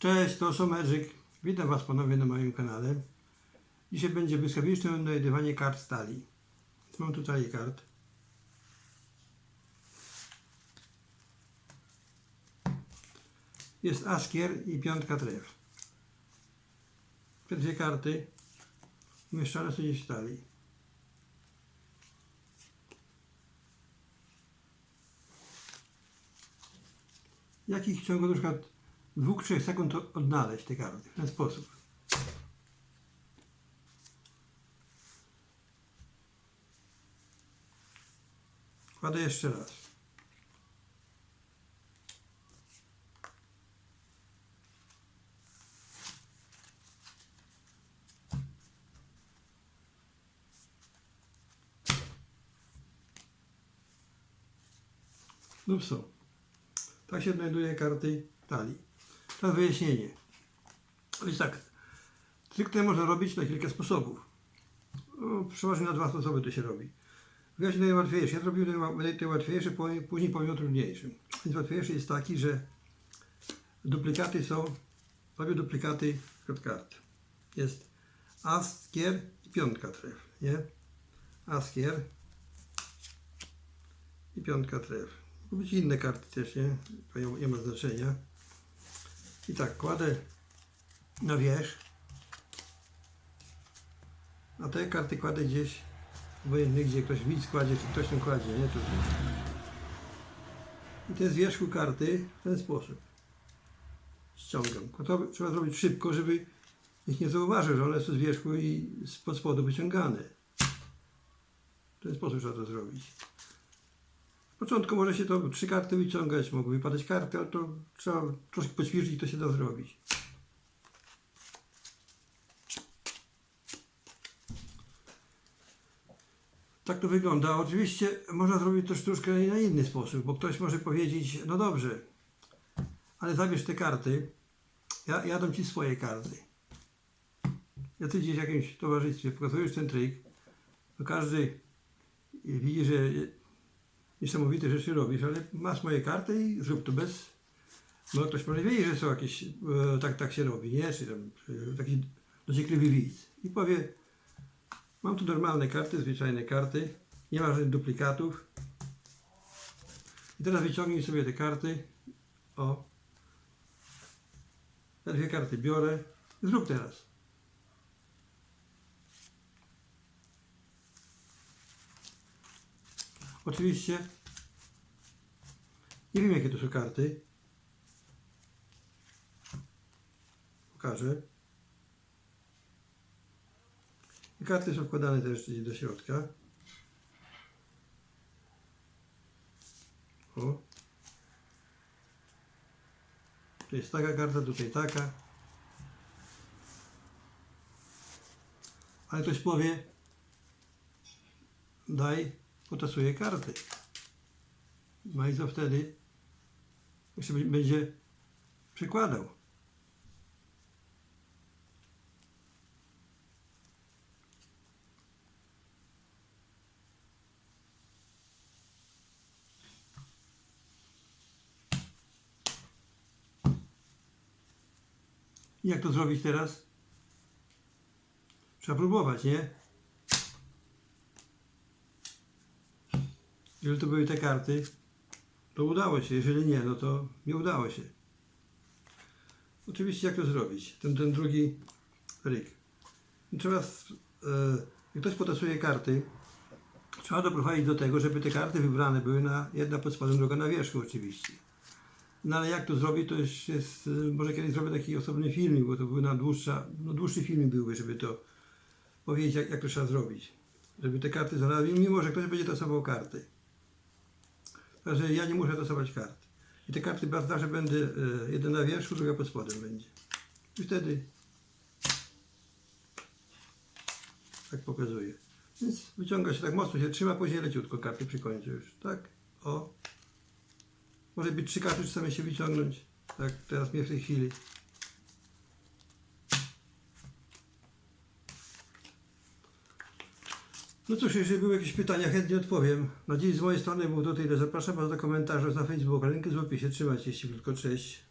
Cześć, to Somerzyk. Witam Was ponownie na moim kanale. Dzisiaj będzie błyskawiczne odnajdywanie kart stali. Mam tutaj kart. Jest askier i piątka tref. Te dwie karty umieszczone są gdzieś w stali. Jak ich w ciągu na przykład 2-3 sekund odnaleźć te karty w ten sposób. Kładę jeszcze raz. Lub są. Tak się znajduje karty talii. Teraz wyjaśnienie. Więc tak, ten można robić na kilka sposobów. No, przeważnie na dwa sposoby to się robi. Wyjaśnię najłatwiejszy. Ja zrobiłem najła- najłatwiejszy, później powiem o trudniejszym. Więc łatwiejszy jest taki, że duplikaty są, robię duplikaty kart kart. Jest as, kier i piątka tref, nie? As, kier i piątka tref. Mogą być inne karty też, nie? To nie ma znaczenia. I tak, kładę na wierzch. A te karty kładę gdzieś, obojętnie gdzie ktoś widz kładzie, czy ktoś tam kładzie, nie? Tutaj. I te z wierzchu karty w ten sposób ściągam. To trzeba zrobić szybko, żeby nikt nie zauważył, że one są z wierzchu i spod spodu wyciągane. W ten sposób trzeba to zrobić. Początku może się to trzy karty wyciągać, mogą wypadać karty, ale to trzeba troszkę poćwiczyć i to się da zrobić. Tak to wygląda. Oczywiście można zrobić to sztuczkę na inny sposób, bo ktoś może powiedzieć, no dobrze, ale zabierz te karty, ja, ja dam Ci swoje karty. Ja Ty gdzieś w jakimś towarzystwie pokazujesz ten trik, to każdy widzi, że niesamowite rzeczy robisz, ale masz moje karty i zrób to bez. No ktoś może wiedzieć, że są jakieś, e, tak, tak się robi, nie? Czy tam e, taki dociekliwy widz. I powie, mam tu normalne karty, zwyczajne karty, nie ma żadnych duplikatów. I teraz wyciągnij sobie te karty. O. Te dwie karty biorę. Zrób teraz. Oczywiście nie wiem jakie to są karty. Pokażę. Karty są wkładane też do środka. O. Tu jest taka karta, tutaj taka. Ale ktoś powie, daj, potasuję karty. No i co wtedy? B- będzie przykładał. Jak to zrobić teraz? Trzeba próbować, nie? Jeżeli to były te karty, to udało się. Jeżeli nie, no to nie udało się. Oczywiście jak to zrobić? Ten, ten drugi trik. Trzeba, jak ktoś potasuje karty, trzeba doprowadzić do tego, żeby te karty wybrane były na jedna pod spodem, druga na wierzchu oczywiście. No ale jak to zrobić, to już jest, e, może kiedyś zrobię taki osobny filmik, bo to był na dłuższa, no dłuższy filmik byłby, żeby to powiedzieć, jak, jak to trzeba zrobić. Żeby te karty znalazły, mimo że ktoś będzie tasował karty. Także ja nie muszę tasować kart. I te karty bardzo że będę, e, jeden na wierzchu, druga pod spodem będzie. I wtedy tak pokazuję. Więc wyciąga się tak mocno, się trzyma, później leciutko karty przy końcu już. Tak, o. Może być trzy karty, czy same się wyciągnąć. Tak, teraz mnie w tej chwili. No cóż, jeżeli były jakieś pytania, chętnie odpowiem. Na dziś z mojej strony było to tyle. Zapraszam Was do komentarzy na Facebooku. Link jest w opisie. Trzymajcie się, tylko cześć.